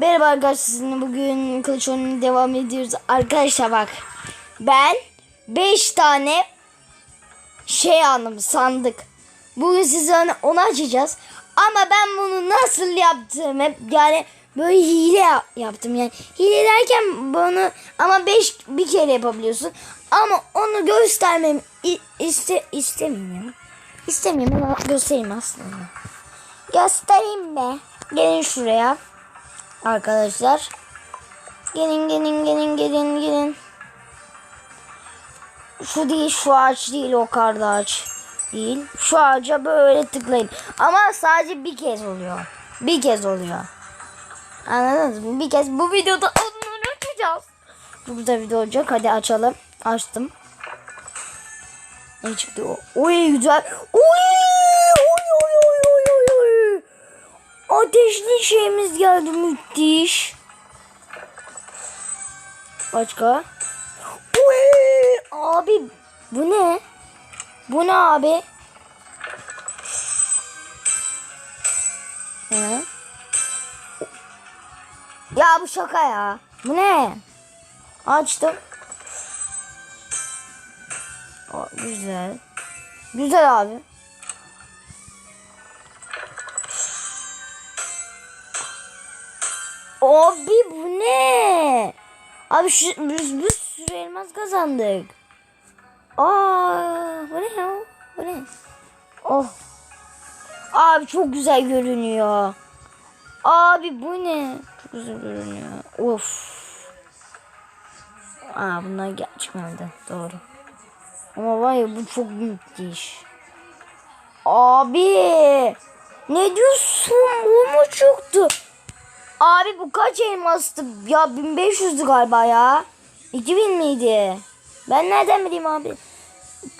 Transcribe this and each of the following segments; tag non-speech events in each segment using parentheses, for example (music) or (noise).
Merhaba arkadaşlar sizinle bugün kılıç oyununa devam ediyoruz. Arkadaşlar bak ben 5 tane şey aldım sandık. Bugün size onu, açacağız. Ama ben bunu nasıl yaptım hep yani böyle hile yap- yaptım yani. Hile derken bunu ama 5 bir kere yapabiliyorsun. Ama onu göstermem iste, istemiyorum. İstemiyorum ama göstereyim aslında. Göstereyim be. Gelin şuraya. Arkadaşlar. Gelin gelin gelin gelin gelin. Şu değil şu ağaç değil o karda ağaç değil. Şu ağaca böyle tıklayın. Ama sadece bir kez oluyor. Bir kez oluyor. Anladınız mı? Bir kez bu videoda onları açacağız. Burada video olacak. Hadi açalım. Açtım. Ne çıktı o? Oy güzel. Oy oy oy oy oy oy. Ateşli şeyimiz geldi müthiş. Başka? Oy! Abi bu ne? Bu ne abi? Ne? Ya bu şaka ya. Bu ne? Açtım. Aa, güzel. Güzel abi. Abi bu ne? Abi şu, biz bir sürü elmas kazandık. Aa, bu ne ya? Bu ne? Oh. Abi çok güzel görünüyor. Abi bu ne? Çok güzel görünüyor. Of. Aa bunlar gerçekten doğru. Ama var ya bu çok müthiş. Abi. Ne diyorsun? Bu mu çıktı? Abi bu kaç elmastı? Ya 1500'dü galiba ya. 2000 miydi? Ben nereden bileyim abi?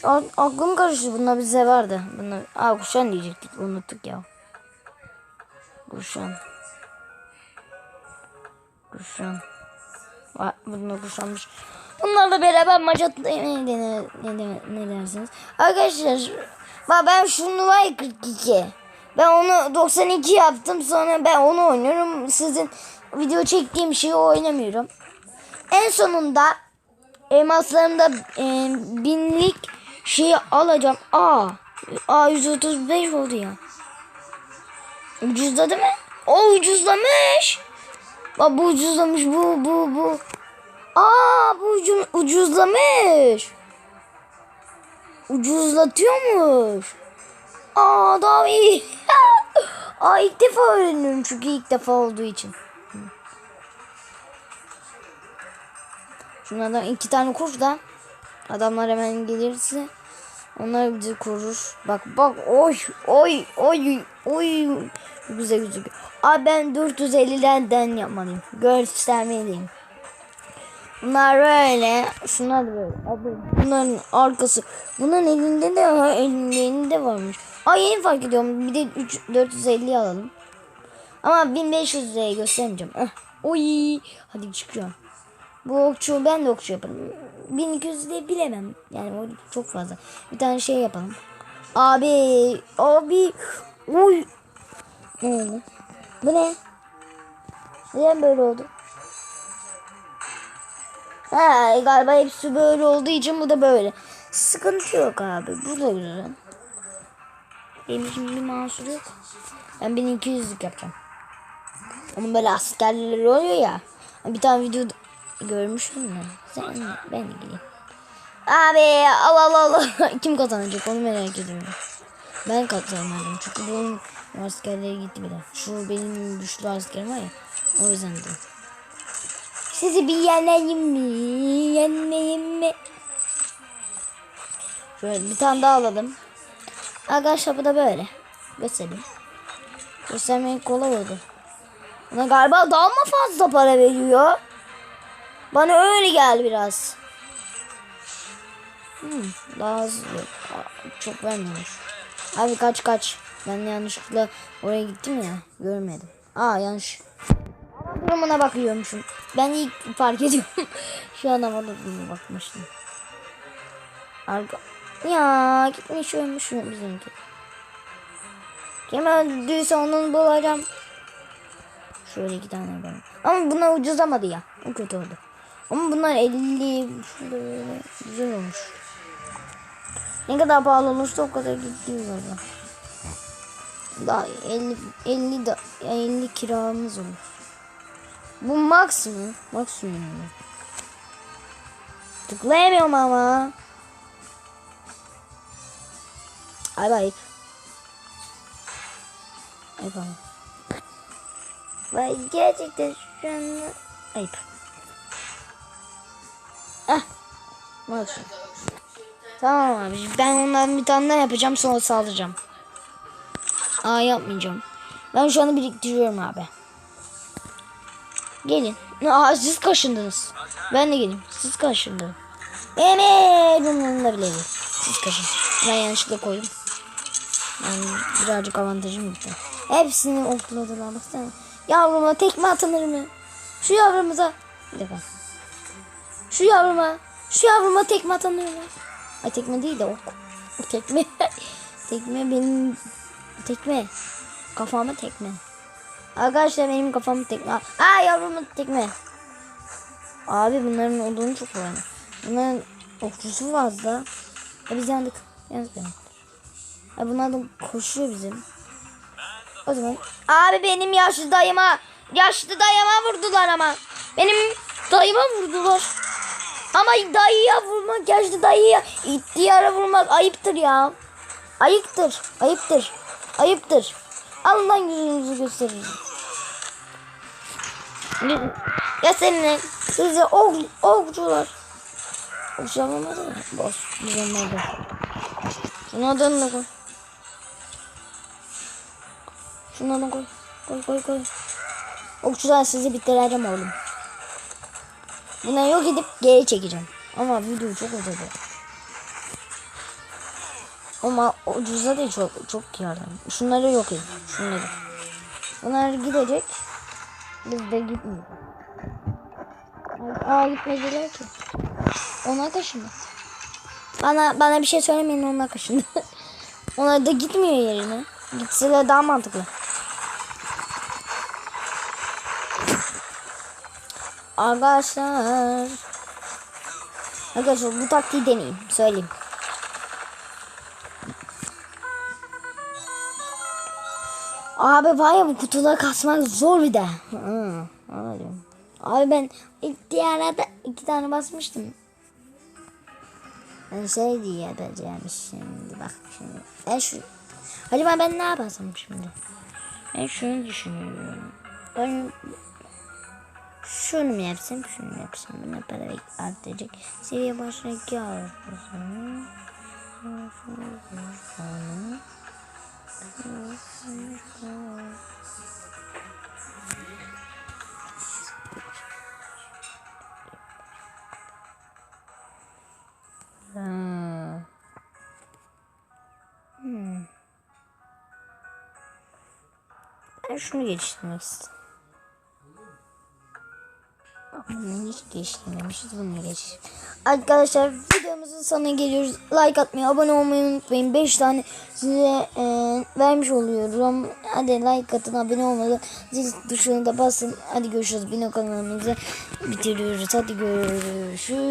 A- aklım karıştı. Bunlar bize vardı. Bunlar... Aa kuşan diyecektik. Unuttuk ya. Kuşan. Kuşan. Aa, Bunlar kuşanmış. Bunlarla beraber maç atlayın. Ne, ne, ne, ne, dersiniz? Arkadaşlar ben şunu var ya 42. Ben onu 92 yaptım. Sonra ben onu oynuyorum. Sizin video çektiğim şeyi oynamıyorum. En sonunda elmaslarımda e, binlik şeyi alacağım. Aa, aa 135 oldu ya. Ucuzladı mı? O ucuzlamış. Bak bu ucuzlamış bu bu bu. Aa bu ucu- ucuzlamış. Ucuzlatıyormuş. Aa daha iyi. (laughs) Aa ilk defa öğreniyorum çünkü ilk defa olduğu için. Şunlardan iki tane kur da adamlar hemen gelirse onlar bizi korur. Bak bak oy oy oy oy güzel güzel. Abi ben 450'den yapmalıyım. Göstermeliyim. Bunlar böyle. Şunlar da böyle. Bunların arkası. Bunların elinde de. Elinde varmış. Ay yeni fark ediyorum. Bir de 3, 450 alalım. Ama 1500 liraya göstermeyeceğim. Eh. Oy. Hadi çıkıyorum. Bu okçu ben de okçu yaparım. 1200 de bilemem. Yani o çok fazla. Bir tane şey yapalım. Abi. Abi. Oy. Ne oldu? Bu ne? Neden böyle oldu? Ha, galiba hepsi böyle olduğu için bu da böyle. Sıkıntı yok abi. Bu da güzel. Benim bir mahsur yok. Ben 1200'lük yapacağım. Ama böyle askerler oluyor ya. Bir tane video görmüştüm mü? Sen ben de gireyim. Abi Allah Allah Allah. (laughs) Kim kazanacak onu merak ediyorum. Ben kazanmadım çünkü bunun askerleri gitti bile. Şu benim güçlü askerim var ya. O yüzden de. Sizi bir yeneyim mi? Yenmeyeyim mi? Şöyle bir tane daha alalım. Arkadaşlar bu da böyle. Göstereyim. Göstermek kolay oldu. Buna galiba daha mı fazla para veriyor? Bana öyle geldi biraz. Hmm, daha hızlı. Çok vermiyormuş. Abi kaç kaç. Ben yanlışlıkla oraya gittim ya. Görmedim. Aa yanlış. Hava durumuna bakıyormuşum. Ben ilk fark ediyorum. (laughs) Şu an hava durumuna bakmıştım. Arka... Ya gitmiş ölmüş mü bizimki? Kim öldüyse onun bulacağım. Şöyle iki tane yapalım. Ama bunlar ucuzlamadı ya. O kötü oldu. Ama bunlar 50 şöyle güzel olmuş. Ne kadar pahalı olursa o kadar gidiyor orada. Daha 50 50 da 50 kiramız olur. Bu max mı? Maksimum mu? Tıklayamıyorum ama. Ay ayıp. Ayıp ama. Vay gerçekten şu an ayıp. Ah. Maksimum. Tamam abi ben ondan bir tane daha yapacağım sonra saldıracağım. Aa yapmayacağım. Ben şu anda biriktiriyorum abi. Gelin. Aa siz kaşındınız. Ben de geleyim. Siz kaşındınız. Evet. Umurumda bile değil. Siz kaşın. Ben yanlışlıkla koydum. Yani birazcık avantajım gitti. Hepsini okladılar baksana. Yavruma tekme atılır mı? Şu yavrumuza. Bir dakika. Şu yavruma. Şu yavruma tekme atılır mı? Ay tekme değil de ok. (laughs) Tekme. (laughs) tekme benim. Tekme. Kafama tekme. Arkadaşlar benim kafamı tekme. Aa yavrumun tekme. Abi bunların olduğunu çok var. Bunların okçusu fazla. E biz yandık. Yandık yandık. E bunlar da koşuyor bizim. O zaman. Abi benim yaşlı dayıma. Yaşlı dayıma vurdular ama. Benim dayıma vurdular. Ama dayıya vurmak, yaşlı dayıya ihtiyara vurmak ayıptır ya. Ayıptır, ayıptır, ayıptır. Allah'ın yüzünüzü göstereceğim. Ya seninle size ok, okçular. Okçular olmadı mı? Onları da. Şunu adını koy. Adını koy. Koy koy koy. Okçular sizi bitireceğim oğlum. Buna yok edip geri çekeceğim. Ama video çok uzadı. Ama ucuza da çok çok yardım. Şunları yok edin. Şunları. Bunlar gidecek. Biz de gitmiyor. Aa gitmediler ki. Onlar kaşındı. Bana bana bir şey söylemeyin onlar kaşındı. (laughs) onlar da gitmiyor yerine. Gitseler daha mantıklı. Arkadaşlar. Arkadaşlar bu taktiği deneyin. Söyleyeyim. Abi var ya bu kutuları kasmak zor bir de. Hı. Abi ben ilk diğer da iki tane basmıştım. Ben şey diye yapacağım şimdi bak şimdi. Ben şu... Acaba ben ne yapasam şimdi? Ben şunu düşünüyorum. Ben şunu mu yapsam şunu mu yapsam buna para artacak. Seviye başına. Hmm. Hmm. Ben şunu geliştirmek istedim. Hiç geliştirmemişiz. Bunu geliştir. Arkadaşlar videomuzun sonuna geliyoruz. Like atmayı, abone olmayı unutmayın. 5 tane size e, vermiş oluyorum. Hadi like atın, abone olmayı, zil tuşuna da basın. Hadi görüşürüz. Bino kanalımızı bitiriyoruz. Hadi görüşürüz.